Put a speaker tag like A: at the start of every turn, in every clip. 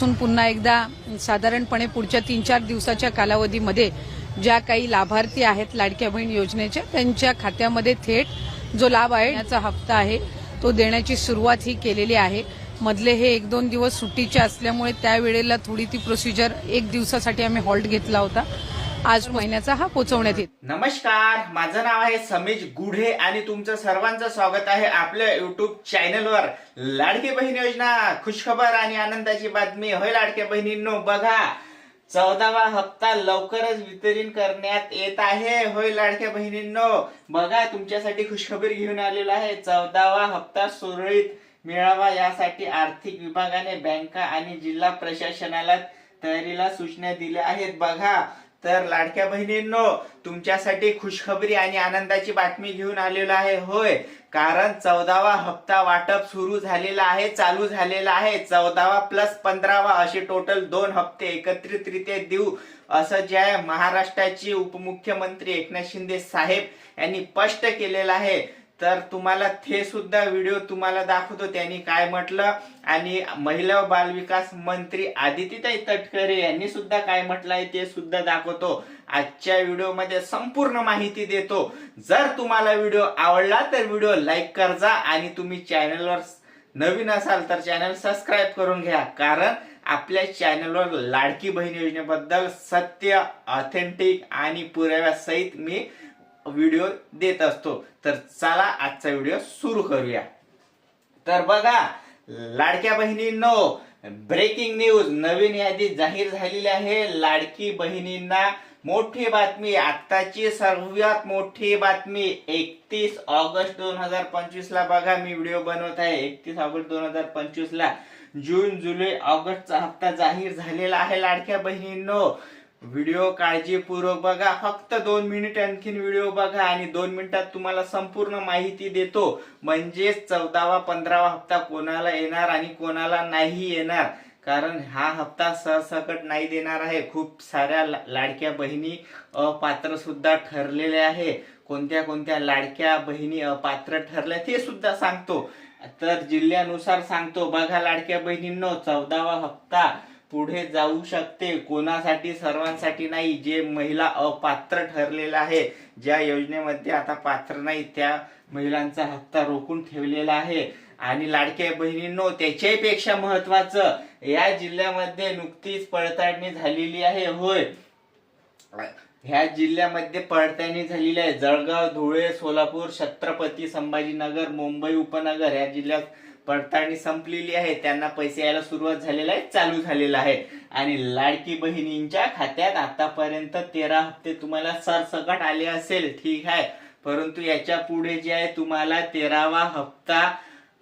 A: पासून पुन्हा एकदा साधारणपणे पुढच्या तीन चार दिवसाच्या कालावधीमध्ये ज्या काही लाभार्थी आहेत लाडक्या बहीण योजनेच्या त्यांच्या खात्यामध्ये थेट जो लाभ आहे याचा हप्ता आहे तो देण्याची सुरुवात ही केलेली आहे. मधले हे एक दोन दिवस सुट्टीचे असल्यामुळे त्यावेळेला थोडी ती प्रोसिजर एक दिवसासाठी आम्ही हॉल्ट घेतला होता. आज महिन्याचा हा पोचवण्यात येईल
B: नमस्कार माझं नाव आहे समीज गुढे आणि तुमचं सर्वांचं स्वागत आहे आपल्या युट्यूब चॅनलवर लाडकी बहीण योजना खुशखबर आणि आनंदाची बातमी. होय लाडक्या बहिणींनो बघा चौदावा हप्ता लवकरच वितरण करण्यात येत आहे. होय लाडक्या बहिणींनो बघा तुमच्यासाठी खुशखबर घेऊन आलेलो आहे. चौदावा हप्ता सुरळीत मिळावा यासाठी आर्थिक विभागाने बँका आणि जिल्हा प्रशासनाला तयारीला सूचना दिल्या आहेत. बघा तर लाडक्या बहिणींनो तुमच्यासाठी खुशखबरी आणि आनंदाची बातमी घेऊन आलेलो आहे. होय कारण चौदावा हप्ता वाटप सुरू झालेला आहे चालू झालेला आहे. चौदावा प्लस पंधरावा असे टोटल दोन हप्ते एकत्रितरित्या देऊ असं जे आहे महाराष्ट्राचे उपमुख्यमंत्री एकनाथ शिंदे साहेब यांनी स्पष्ट केलेलं आहे. तर तुम्हाला ते सुद्धा व्हिडिओ तुम्हाला दाखवतो. त्यांनी काय म्हटलं? आणि महिला व बालविकास मंत्री आदितीताई तटकरे यांनी सुद्धा काय म्हटलं आहे ते सुद्धा दाखवतो. आजच्या व्हिडिओमध्ये संपूर्ण माहिती देतो. जर तुम्हाला व्हिडिओ आवडला तर व्हिडिओ लाईक करजा आणि तुम्ही चॅनलवर नवीन असाल तर चॅनल सबस्क्राईब करून घ्या. कारण आपल्या चॅनलवर लाडकी बहीण योजनेबद्दल सत्य ऑथेंटिक आणि पुराव्यासहित मी व्हिडिओ देत असतो. तर चला आजचा व्हिडिओ सुरू करूया. तर बघा लाडक्या बहिणींनो ब्रेकिंग न्यूज नवीन यादी जाहीर झालेली आहे. लाडकी बहिणींना मोठी बातमी. आत्ताची सर्वात मोठी बातमी. एकतीस ऑगस्ट दोन हजार पंचवीस ला बघा मी व्हिडिओ बनवत आहे. एकतीस ऑगस्ट दोन हजार पंचवीस ला. जून जुलै ऑगस्टचा हप्ता जाहीर झालेला आहे लाडक्या बहिणींनो. व्हिडिओ काळजीपूर्वक बघा. फक्त दोन मिनिट आणखीन व्हिडिओ बघा आणि दोन मिनिटात तुम्हाला संपूर्ण माहिती देतो. म्हणजेच चौदावा पंधरावा हप्ता कोणाला येणार आणि कोणाला नाही येणार? कारण हा हप्ता सरसकट नाही देणार आहे. खूप साऱ्या लाडक्या बहिणी अपात्र सुद्धा ठरलेल्या आहे. कोणत्या कोणत्या लाडक्या बहिणी अपात्र ठरल्या ते सुद्धा सांगतो. तर जिल्ह्यानुसार सांगतो. बघा लाडक्या बहिणींनो चौदावा हप्ता पुढे जाऊ शकते. कोणासाठी? सर्वांसाठी नाही. जे महिला अपात्र ठरलेलं आहे ज्या योजनेमध्ये आता पात्र नाही त्या महिलांचा हप्ता रोखून ठेवलेला आहे. आणि लाडक्या बहिणींनो त्याच्यापेक्षा महत्वाचं या जिल्ह्यामध्ये नुकतीच पडताळणी झालेली आहे. होय. ह्या जिल्ह्यामध्ये पडताळणी झालेली आहे. जळगाव धुळे सोलापूर छत्रपती संभाजीनगर मुंबई उपनगर या जिल्ह्यात पडताळणी संपलेली आहे. त्यांना पैसे यायला सुरुवात झालेला आहे चालू झालेला आहे. आणि लाडकी बहिणींच्या खात्यात आतापर्यंत तेरा हप्ते तुम्हाला सरसकट आले असेल. ठीक आहे. परंतु याच्यापुढे जे आहे तुम्हाला तेरावा हप्ता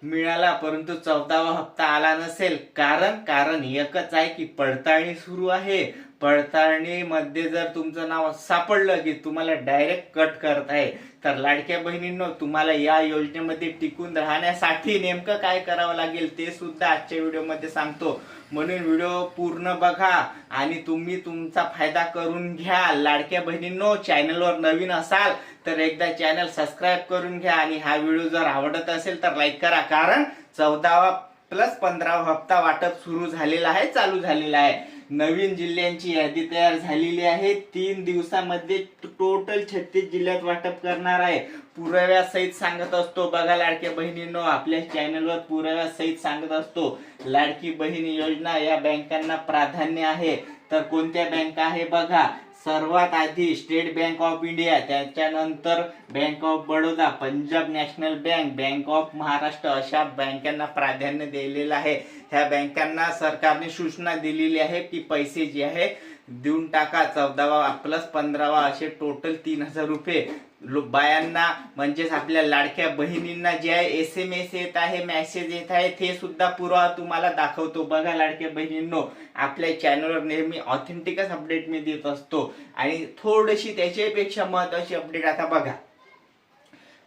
B: मिळाला. परंतु चौदावा हप्ता आला नसेल. कारण कारण एकच आहे की पडताळणी सुरू आहे. पडताळणीमध्ये जर तुमचं नाव सापडलं की तुम्हाला डायरेक्ट कट करत आहे तर लाडक्या बहिणींनो तुम्हाला या योजनेमध्ये टिकून राहण्यासाठी नेमकं काय करावं लागेल ते सुद्धा आजच्या व्हिडिओमध्ये सांगतो. म्हणून व्हिडिओ पूर्ण बघा आणि तुम्ही तुमचा फायदा करून घ्या. लाडक्या बहिणींनो चॅनलवर नवीन असाल तर एकदा चॅनल सबस्क्राईब करून घ्या आणि हा व्हिडिओ जर आवडत असेल तर लाईक करा. कारण चौदावा प्लस पंधरावा हप्ता वाटप सुरू झालेला आहे चालू झालेला आहे. नवीन जिल्ह्यांची यादी तयार झालेली आहे. तीन दिवसामध्ये टोटल छत्तीस जिल्ह्यात वाटप करणार आहे. पुराव्यासहित सांगत असतो. बघा लाडक्या बहिणींनो आपल्या चॅनलवर पुराव्यासहित सांगत असतो. लाडकी बहीण योजना या बँकांना प्राधान्य आहे. तर कोणत्या बँका आहे? बघा. सर्वात आधी स्टेट बँक ऑफ इंडिया त्याच्यानंतर Bank of Baroda Punjab National Bank Bank of Maharashtra अशा बँकांना प्राधान्य दिलेलं आहे. ह्या बँकांना सरकारने सूचना दिलेली आहे की पैसे जे आहे देऊन टाका चौदावा प्लस पंधरावा असे टोटल तीन हजार रुपये. बायांना म्हणजेच आपल्या लाडक्या बहिणींना जे आहे एस एम एस येत आहे मेसेज येत आहे ते सुद्धा पुरावा तुम्हाला दाखवतो. बघा लाडक्या बहिणींनो आपल्या चॅनलवर नेहमी ऑथेंटिकच अपडेट मी देत असतो. आणि थोडीशी त्याच्यापेक्षा महत्वाची अपडेट आता बघा.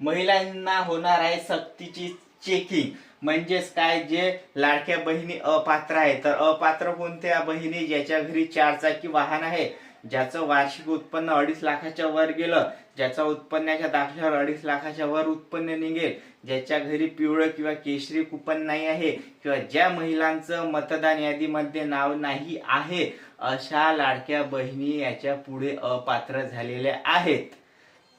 B: महिलांना होणार आहे सक्तीची चेकिंग म्हणजेच काय? जे लाडक्या बहिणी अपात्र आहे तर अपात्र कोणत्या बहिणी ज्याच्या घरी चारचाकी वाहन आहे ज्याचं वार्षिक उत्पन्न अडीच लाखाच्या वर गेलं ज्याचा उत्पन्नाच्या दाखल्यावर अडीच लाखाच्या वर उत्पन्न निघेल ज्याच्या घरी पिवळं किंवा केशरी कुपन नाही आहे किंवा ज्या महिलांचं मतदान यादीमध्ये नाव नाही आहे अशा लाडक्या बहिणी याच्यापुढे अपात्र झालेल्या आहेत.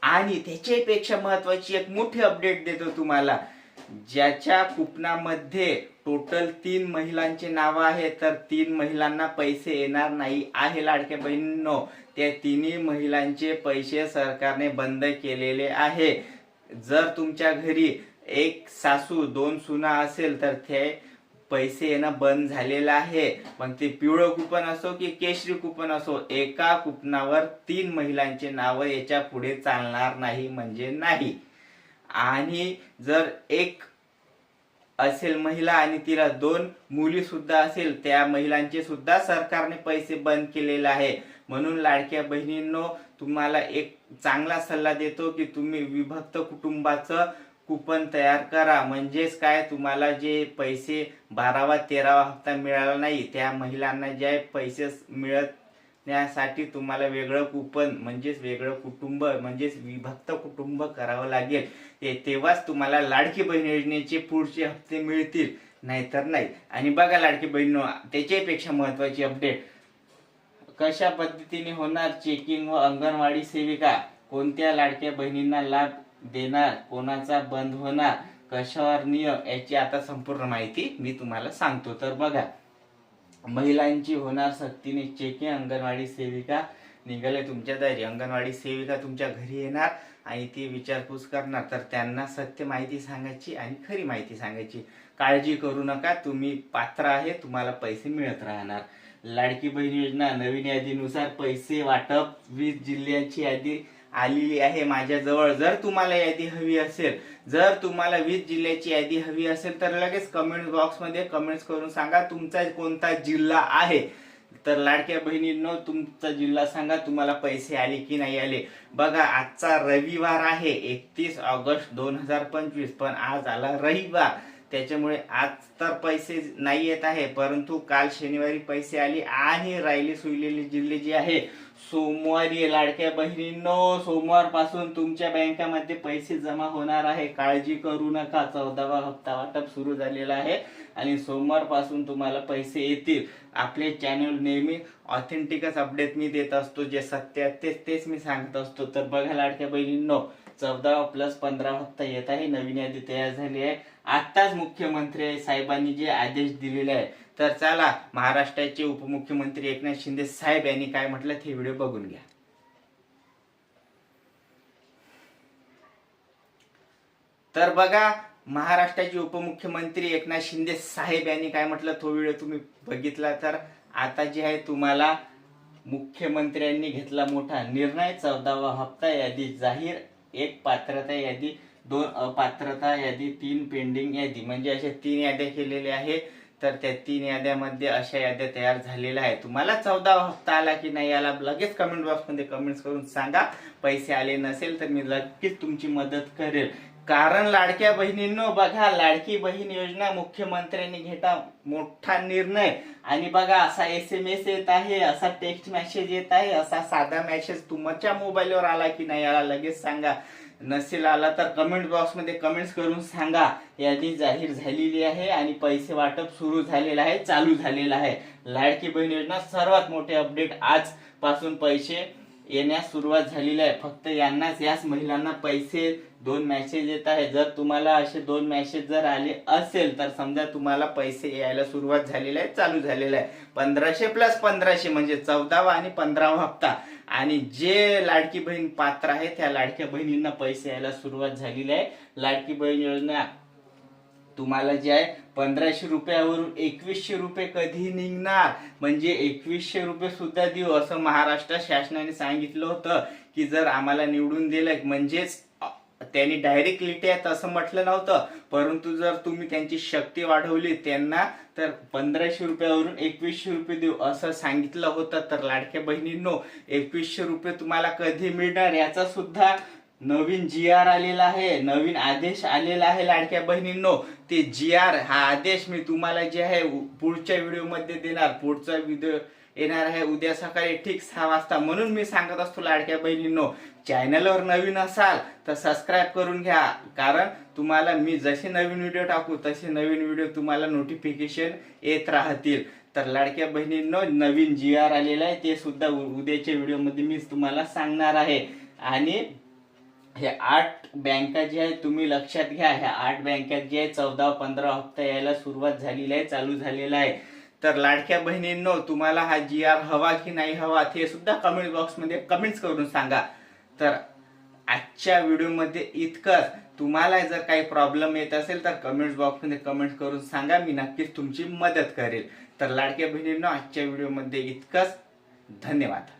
B: आणि त्याच्यापेक्षा महत्वाची एक मोठी अपडेट देतो तुम्हाला. ज्याच्या कुपनामध्ये टोटल तीन महिलांचे नाव आहे तर तीन महिलांना पैसे येणार नाही. आहे लाडक्या बहिणींनो त्या तिन्ही महिलांचे पैसे सरकारने बंद केलेले आहे. जर तुमच्या घरी एक सासू दोन सुना असेल तर ते पैसे येणं बंद झालेलं आहे. मग ते पिवळं कुपन असो की केशरी कुपन असो एका कुपनावर तीन महिलांचे नावं याच्यापुढे चालणार नाही म्हणजे नाही. आणि जर एक असेल महिला आणि तिला दोन मुली सुद्धा असेल त्या महिलांचे सुद्धा सरकारने पैसे बंद केलेले आहे. म्हणून लाडक्या बहिणींनो तुम्हाला एक चांगला सल्ला देतो की तुम्ही विभक्त कुटुंबाचं कुपन तयार करा. म्हणजेच काय? तुम्हाला जे पैसे बारावा तेरावा हप्ता मिळाला नाही त्या महिलांना जे पैसे मिळत त्यासाठी तुम्हाला वेगळं कुपन म्हणजेच वेगळं कुटुंब म्हणजेच विभक्त कुटुंब करावं लागेल. ते तेव्हाच तुम्हाला लाडकी बहीण योजनेचे पुढचे हप्ते मिळतील. नाहीतर नाही. आणि बघा लाडकी बहिणी त्याच्यापेक्षा महत्वाची अपडेट कशा पद्धतीने होणार चेकिंग व अंगणवाडी सेविका? कोणत्या लाडक्या बहिणींना लाभ देणार? कोणाचा बंद होणार? कशावर नियम? याची आता संपूर्ण माहिती मी तुम्हाला सांगतो. तर बघा महिलांची होणार सक्तीने चेकिंग अंगणवाडी सेविका निघाले तुमच्या दारी अंगणवाडी सेविका तुमच्या घरी येणार आणि ती विचारपूस करणार. तर त्यांना सत्य माहिती सांगायची आणि खरी माहिती सांगायची. काळजी करू नका तुम्ही पात्र आहे तुम्हाला पैसे मिळत राहणार. लाडकी बहीण योजना नवीन यादीनुसार पैसे वाटप वीस जिल्ह्यांची यादी आलेली आहे माझ्याजवळ. जर तुम्हाला यादी हवी असेल जर तुम्हाला वीस जिल्ह्याची यादी हवी असेल तर लगेच कमेंट बॉक्समध्ये कमेंट्स करून सांगा तुमचा कोणता जिल्हा आहे. तर लाडक्या बहिणींनो तुमचा जिल्हा सांगा तुम्हाला पैसे आले की नाही आले. बघा आजचा रविवार आहे एकतीस ऑगस्ट दोन हजार पंचवीस पण आज आला रविवार. त्याच्यामुळे आज तर पैसे नाही येत आहे परंतु काल शनिवारी पैसे आले आणि राहिले सुईलेले जिल्हे जी आहे सोमवारी लाडक्या बहिणींनो सोमवारपासून तुमच्या बँकेमध्ये पैसे जमा होणार आहे. काळजी करू नका. चौदावा हप्ता वाटप सुरू झालेला आहे आणि सोमवारपासून तुम्हाला पैसे येतील. आपले चॅनल नेहमी ऑथेंटिकच अपडेट मी देत असतो जे सत्य तेच तेच मी सांगत असतो. तर बघा लाडक्या बहिणींनो चौदा प्लस पंधरा हप्ता येत आहे. नवीन यादी तयार झाली आहे. आत्ताच मुख्यमंत्री साहेब साहेबांनी जे आदेश दिलेले आहे तर चला महाराष्ट्राचे उपमुख्यमंत्री एकनाथ शिंदे साहेब यांनी काय म्हटलं ते व्हिडिओ बघून घ्या. तर बघा महाराष्ट्राचे उपमुख्यमंत्री एकनाथ शिंदे साहेब यांनी काय म्हटलं तो व्हिडिओ तुम्ही बघितला तर आता जे आहे तुम्हाला मुख्यमंत्र्यांनी घेतला मोठा निर्णय चौदावा हप्ता यादी जाहीर एक पात्रता यादी दोन अपात्रता यादी तीन पेंडिंग यादी. म्हणजे अशा तीन याद्या केलेल्या आहेत. तर त्या तीन याद्यामध्ये अशा याद्या तयार झालेल्या आहेत. तुम्हाला चौदा हप्ता आला की नाही याला लगेच कमेंट बॉक्समध्ये कमेंट्स करून सांगा. पैसे आले नसेल तर मी लगेच तुमची मदत करेल. कारण लाडक्या बहिणींनो बघा लाडकी बहीण योजना मुख्यमंत्र्यांनी घेता मोठा निर्णय. आणि बघा असा एस एम एस येत आहे असा टेक्स्ट मेसेज येत आहे असा साधा मेसेज तुमच्या मोबाईलवर आला की नाही आला लगेच सांगा. नसेल आला तर कमेंट बॉक्समध्ये कमेंट्स करून सांगा. यादी जाहीर झालेली आहे आणि पैसे वाटप सुरू झालेलं आहे चालू झालेलं आहे. लाडकी बहीण योजना सर्वात मोठे अपडेट आजपासून पैसे येण्यास सुरुवात झालेली आहे. फक्त यांनाच याच महिलांना पैसे दोन मॅसेज येत आहे. जर तुम्हाला असे दोन मॅसेज जर आले असेल तर समजा तुम्हाला पैसे यायला सुरुवात झालेली आहे चालू झालेलं आहे. पंधराशे प्लस पंधराशे म्हणजे चौदावा आणि पंधरावा हप्ता. आणि जे लाडकी बहीण पात्र आहे त्या लाडक्या बहिणींना पैसे यायला सुरुवात झालेली आहे. लाडकी बहीण योजना तुम्हाला जे आहे पंधराशे रुपयावरून एकवीसशे रुपये कधी निघणार? म्हणजे एकवीसशे रुपये सुद्धा देऊ असं महाराष्ट्र शासनाने सांगितलं होतं की जर आम्हाला निवडून दिलं म्हणजेच त्यांनी डायरेक्ट लिटे आहेत असं म्हटलं नव्हतं. परंतु जर तुम्ही त्यांची शक्ती वाढवली त्यांना तर पंधराशे रुपयावरून एकवीसशे रुपये देऊ असं सांगितलं होतं. तर लाडक्या बहिणींनो एकवीसशे रुपये तुम्हाला कधी मिळणार याचा सुद्धा नवीन जी आर आलेला आहे. नवीन आदेश आलेला आहे लाडक्या बहिणींनो. ते जी आर हा आदेश मी तुम्हाला जे आहे पुढच्या व्हिडिओमध्ये देणार. पुढचा व्हिडिओ येणार आहे उद्या सकाळी ठीक सहा वाजता. म्हणून मी सांगत असतो लाडक्या बहिणींनो चॅनलवर नवीन असाल तर सबस्क्राईब करून घ्या. कारण तुम्हाला मी जसे नवीन व्हिडिओ टाकू तसे नवीन व्हिडिओ तुम्हाला नोटिफिकेशन येत राहतील. तर लाडक्या बहिणींनो नवीन जी आर आलेला आहे ते सुद्धा उद्याच्या व्हिडिओमध्ये मी तुम्हाला सांगणार आहे. आणि हे आठ बँका जे आहे तुम्ही लक्षात घ्या ह्या आठ बँकात जे आहे चौदा पंधरा हप्ता यायला सुरुवात झालेली आहे चालू झालेला आहे. तर लाडक्या बहिणींनो तुम्हाला हा जी आर हवा की नाही हवा ते सुद्धा कमेंट बॉक्समध्ये कमेंट्स करून सांगा. तर आजच्या व्हिडिओमध्ये इतकंच. तुम्हाला जर काही प्रॉब्लेम येत असेल तर कमेंट बॉक्समध्ये कमेंट करून सांगा मी नक्कीच तुमची मदत करेल. तर लाडक्या बहिणींनो आजच्या व्हिडिओमध्ये इतकंच. धन्यवाद.